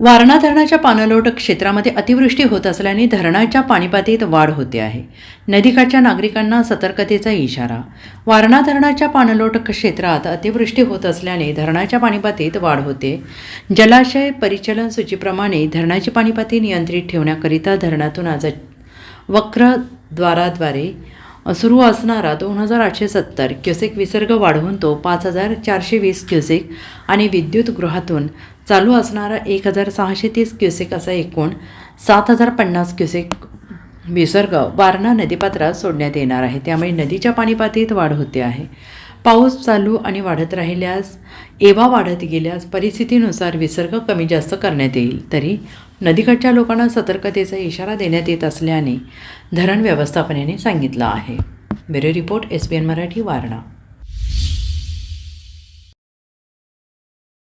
वारणा धरणाच्या पाणलोट क्षेत्रामध्ये अतिवृष्टी होत असल्याने धरणाच्या पाणीपातळीत वाढ होते आहे. नदीकाठच्या नागरिकांना सतर्कतेचा इशारा. वारणा धरणाच्या पाणलोट क्षेत्रात अतिवृष्टी होत असल्याने धरणाच्या पाणीपातळीत वाढ होते. जलाशय परिचलन सूचीप्रमाणे धरणाची पाणीपातळी नियंत्रित ठेवण्याकरिता धरणातून आज वक्रद्वाराद्वारे सुरू असणारा दोन हजार आठशे सत्तर क्युसेक विसर्ग वाढवून तो पाच हजार चारशे वीस क्युसेक आणि विद्युत गृहातून चालू असणारा एक हजार सहाशे तीस क्युसेक असा एकूण सात हजार पन्नास क्युसेक विसर्ग वारणा नदीपात्रात सोडण्यात येणार आहे. त्यामुळे नदीच्या पाणीपातळीत वाढ होते आहे. पाऊस चालू आणि वाढत राहिल्यास एवा वाढत गेल्यास परिस्थितीनुसार विसर्ग कमी जास्त करण्यात येईल. तरी नदीकाठच्या लोकांना सतर्कतेचा इशारा देण्यात येत असल्याने धरण व्यवस्थापनेने सांगितलं आहे. Bureau report S B N Marathi Warna.